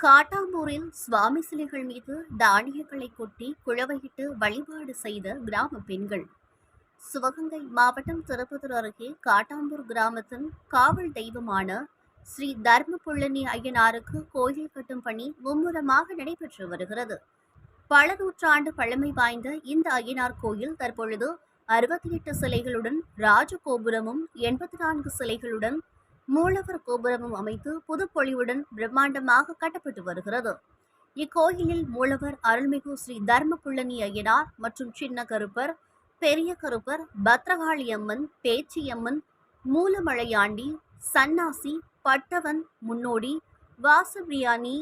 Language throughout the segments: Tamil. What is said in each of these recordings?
காட்டாம்பூரில் சுவாமி சிலைகள் மீது தானியங்களை கொட்டி குழவையிட்டு வழிபாடு செய்த கிராம பெண்கள். சிவகங்கை மாவட்டம் திருப்பத்தூர் அருகே காட்டாம்பூர் கிராமத்தின் காவல் தெய்வமான ஸ்ரீ தர்மபுள்ளனி ஐயனாருக்கு கோயில் கட்டும் பணி மும்முரமாக நடைபெற்று வருகிறது. பல நூற்றாண்டு பழமை வாய்ந்த இந்த ஐயனார் கோயில் தற்பொழுது அறுபத்தி எட்டு சிலைகளுடன் ராஜகோபுரமும் எண்பத்தி நான்கு சிலைகளுடன் மூலவர் கோபுரமும் அமைத்து புதுப்பொழிவுடன் பிரம்மாண்டமாக கட்டப்பட்டு வருகிறது. இக்கோயிலில் மூலவர் அருள்மிகு ஸ்ரீ தர்மபுள்ளனி ஐயனார் மற்றும் சின்ன கருப்பர் பெரிய கருப்பர் பத்ரகாளி அம்மன் பேச்சியம்மன் மூலமழையாண்டி சன்னாசி பட்டவன் முன்னோடி வாசபிரியாணி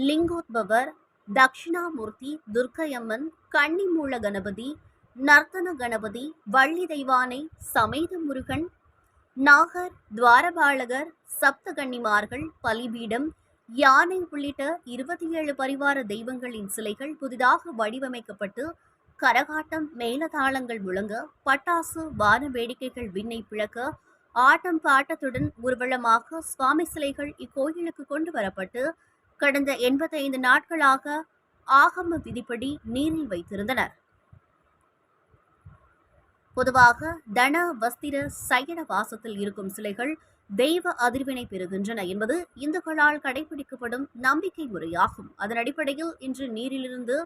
லிங்கோத்பவர் தக்ஷிணாமூர்த்தி துர்க்கையம்மன் கன்னிமூல கணபதி நர்த்தன கணபதி வள்ளி தெய்வானை சமேத முருகன் நாகர் துவாரபாலகர் சப்தகன்னிமார்கள் பலிபீடம் யானை உள்ளிட்ட இருபத்தி ஏழு பரிவார தெய்வங்களின் சிலைகள் புதிதாக வடிவமைக்கப்பட்டு கரகாட்டம் மேலதாளங்கள் முழங்க பட்டாசு வான வேடிக்கைகள் விண்ணை பிளக்க ஆட்டம் பாட்டத்துடன் ஊர்வலமாக சுவாமி சிலைகள் இக்கோயிலுக்கு கொண்டு வரப்பட்டு கடந்த எண்பத்தைந்து நாட்களாக ஆகம விதிப்படி நீரில் வைத்திருந்தனர். பொதுவாக தன வஸ்திர சயன வாசத்தில் இருக்கும் சிலைகள் தெய்வ அதிர்வினை பெறுகின்றன என்பது இந்துக்களால் கடைபிடிக்கப்படும் நம்பிக்கை முறையாகும். அதன் அடிப்படையில் இன்று நீரிலிருந்து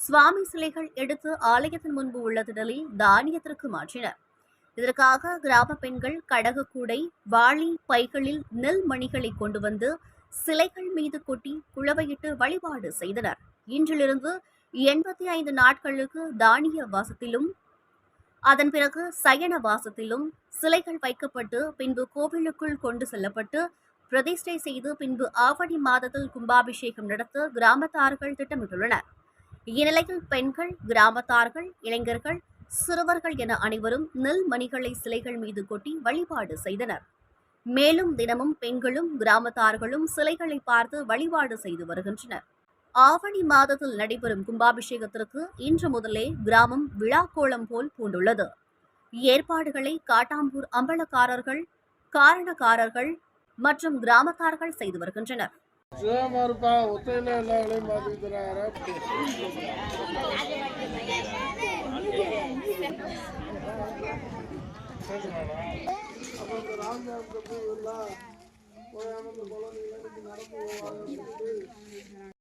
சுவாமி சிலைகள் எடுத்து ஆலயத்தின் முன்பு உள்ள திடலில் தானியத்திற்கு மாற்றினர் இதற்காக கிராம பெண்கள் கடகு கூடை வாளி பைகளில் நெல் மணிகளை கொண்டு வந்து சிலைகள் மீது கொட்டி குழவையிட்டு வழிபாடு செய்தனர். இன்றிலிருந்து எண்பத்தி ஐந்து நாட்களுக்கு தானிய வாசத்திலும் அதன் பிறகு சயன வாசத்திலும் சிலைகள் வைக்கப்பட்டு பின்பு கோவிலுக்குள் கொண்டு செல்லப்பட்டு பிரதிஷ்டை செய்து பின்பு ஆவணி மாதத்தில் கும்பாபிஷேகம் நடத்த கிராமத்தார்கள் திட்டமிட்டுள்ளனர். இந்நிலையில் பெண்கள் கிராமத்தார்கள் இளைஞர்கள் சிறுவர்கள் என அனைவரும் நெல் மணிகளை சிலைகள் மீது கொட்டி வழிபாடு செய்தனர். மேலும் தினமும் பெண்களும் கிராமத்தார்களும் சிலைகளை பார்த்து வழிபாடு செய்து வருகின்றனர். ஆவணி மாதத்தில் நடைபெறும் கும்பாபிஷேகத்திற்கு இன்று முதலே கிராமம் விழாக்கோளம் போல் பூண்டுள்ளது. ஏற்பாடுகளை காட்டாம்பூர் அம்பலக்காரர்கள் காரணக்காரர்கள் மற்றும் கிராமத்தார்கள் செய்து வருகின்றனர். நடந்து போவாங்க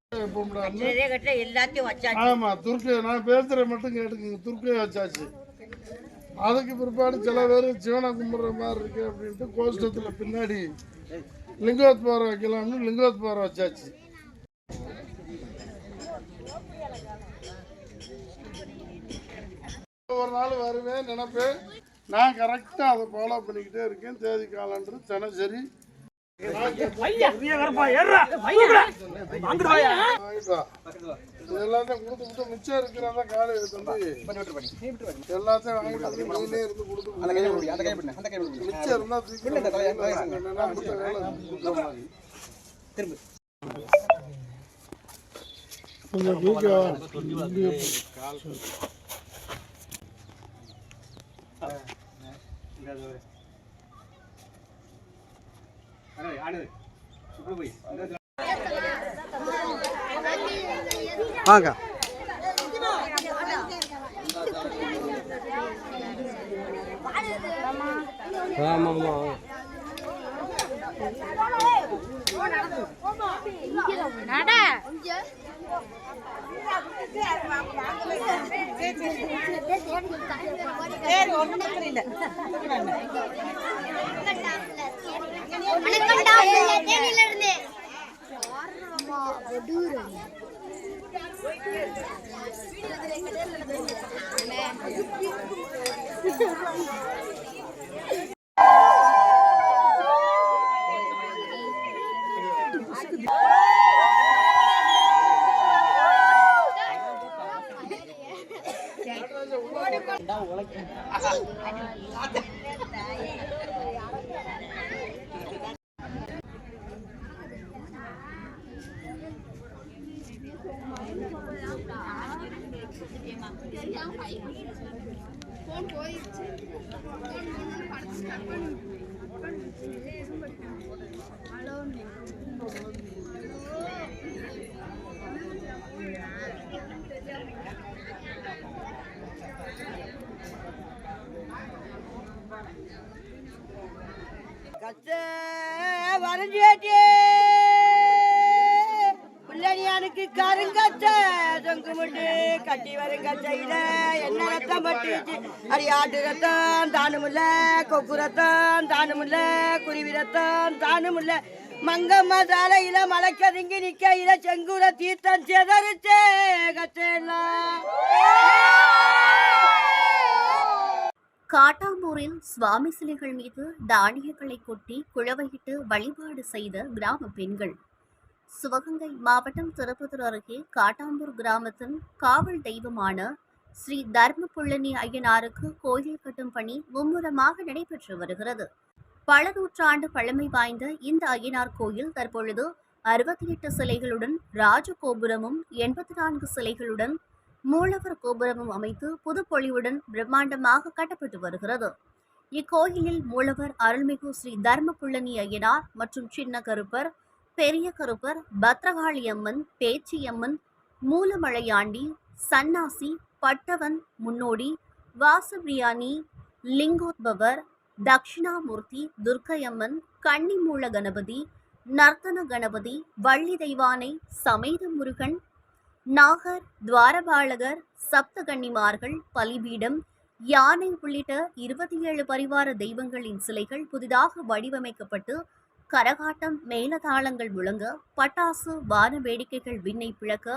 எல்லாத்தையும் வச்சாச்சு. ஆமா துர்க்கை நான் பேசுற மட்டும் கேட்டுக்கோங்க துர்க்கையை வச்சாச்சு. அதுக்கு பிற்பாடு சில பேர் சிவனை கும்பிடுற மாதிரி இருக்கு அப்படின்ட்டு கோஷ்டத்துல பின்னாடி லிங்கோத்பாரம் வைக்கலாம்னு லிங்கோத்பாரம் வச்சாச்சு. ஒரு நாள் வருவேன் நினைப்பேன். நான் கரெக்டாக அதை ஃபாலோ பண்ணிக்கிட்டே இருக்கேன். தேதி காலன்று தினசரி. எல்லாத்தையும் கொடுத்து கொடுத்து மிச்சம் இருக்கிறதா காலை தம்பி எல்லாத்தையும் வாங்கிட்டு வந்து இருந்து கொடுத்து மிச்சம் இருந்தா தூக்கி இல்லைன்னா அடுத்த வேலை கொடுக்குற மாதிரி. கொஞ்சம் ఫోన్ పోయిచ్చి హలో பிள்ளையானுக்கு கருங்கச்ச தொங்குமுட்டே. கட்டி வருங்க செய்த. என்ன ரத்தம் பட்டுச்சு? அடி ஆட்டு ரத்தம் தானுமில்ல கொக்கு ரத்தம் தானுமில்ல குருவி ரத்தம் தானுமில்ல. மங்கம்மா தலையில மலைக்கதுங்கி நிக்கையில செங்குல தீர்த்தம் செதறிச்சே கச்செல்லாம் காட்டாம்பூரில் சுவாமி சிலைகள் மீது தானியங்களை கொட்டி குழவையிட்டு வழிபாடு செய்த கிராம பெண்கள். சிவகங்கை மாவட்டம் திருப்பத்தூர் அருகே காட்டாம்பூர் கிராமத்தின் காவல் தெய்வமான ஸ்ரீ தர்மபுள்ளனி ஐயனாருக்கு கோயில் கட்டும் பணி மும்முரமாக நடைபெற்று வருகிறது. பல நூற்றாண்டு பழமை வாய்ந்த இந்த ஐயனார் கோயில் தற்பொழுது அறுபத்தி எட்டு சிலைகளுடன் ராஜகோபுரமும் எண்பத்தி நான்கு சிலைகளுடன் மூலவர் கோபுரமும் அமைத்து புதுப்பொழிவுடன் பிரம்மாண்டமாக கட்டப்பட்டு வருகிறது. இக்கோயிலில் மூலவர் அருள்மிகு ஸ்ரீ தர்மபுள்ளனி ஐயனார் மற்றும் சின்ன கருப்பர் பெரிய கருப்பர் பத்ரகாளி அம்மன் பேச்சியம்மன் மூலமழையாண்டி சன்னாசி பட்டவன் முன்னோடி வாசபிரியாணி லிங்கோத்பவர் தக்ஷிணாமூர்த்தி துர்க்கையம்மன் கன்னிமூல கணபதி நர்த்தன கணபதி வள்ளி தெய்வானை சமேத முருகன் நாகர் துவாரபாலகர் சப்தகன்னிமார்கள் பலிபீடம் யானை உள்ளிட்ட இருபத்தி ஏழு பரிவார தெய்வங்களின் சிலைகள் புதிதாக வடிவமைக்கப்பட்டு கரகாட்டம் மேலதாளங்கள் முழங்க பட்டாசு வான வேடிக்கைகள் விண்ணை பிளக்க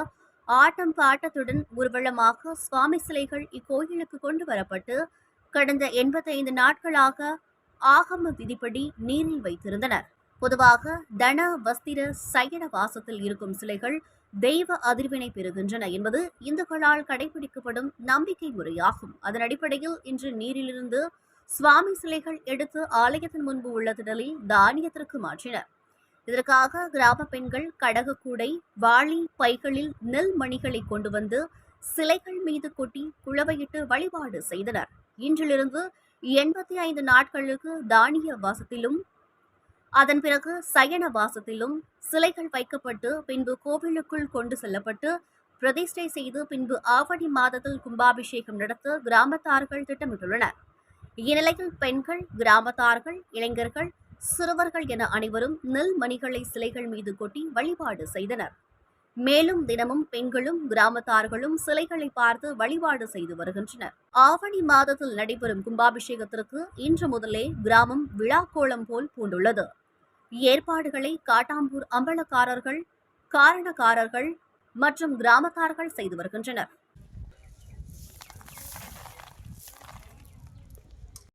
ஆட்டம் பாட்டத்துடன் ஊர்வலமாக சுவாமி சிலைகள் இக்கோயிலுக்கு கொண்டு வரப்பட்டு கடந்த எண்பத்தைந்து நாட்களாக ஆகம விதிப்படி நீரில் வைத்திருந்தனர். பொதுவாக தன வஸ்திர சயன வாசத்தில் இருக்கும் சிலைகள் தெய்வ அதிர்வினை பெறுகின்றன என்பது இந்துக்களால் கடைபிடிக்கப்படும் நம்பிக்கை முறையாகும். அதன் அடிப்படையில் இன்று நீரிலிருந்து சுவாமி சிலைகள் எடுத்து ஆலயத்தின் முன்பு உள்ள திடலில் தானியத்திற்கு மாற்றினர் இதற்காக கிராம பெண்கள் கடகு கூடை வாளி பைகளில் நெல் மணிகளை கொண்டு வந்து சிலைகள் மீது கொட்டி குழவையிட்டு வழிபாடு செய்தனர். இன்றிலிருந்து எண்பத்தி ஐந்து நாட்களுக்கு தானிய வாசத்திலும் அதன் பிறகு சயன வாசத்திலும் சிலைகள் வைக்கப்பட்டு பின்பு கோவிலுக்குள் கொண்டு செல்லப்பட்டு பிரதிஷ்டை செய்து பின்பு ஆவணி மாதத்தில் கும்பாபிஷேகம் நடத்த கிராமத்தார்கள் திட்டமிட்டுள்ளனர். இந்நிலையில் பெண்கள் கிராமத்தார்கள் இளைஞர்கள் சிறுவர்கள் என அனைவரும் நெல் மணிகளை சிலைகள் மீது கொட்டி வழிபாடு செய்தனர். மேலும் தினமும் பெண்களும் கிராமத்தார்களும் சிலைகளை பார்த்து வழிபாடு செய்து வருகின்றனர். ஆவணி மாதத்தில் நடைபெறும் கும்பாபிஷேகத்திற்கு இன்று முதலே கிராமம் விழாக்கோளம் போல் பூண்டுள்ளது. ஏற்பாடுகளை காட்டாம்பூர் அம்பலக்காரர்கள் காரணக்காரர்கள் மற்றும் கிராமத்தார்கள் செய்து வருகின்றனர்.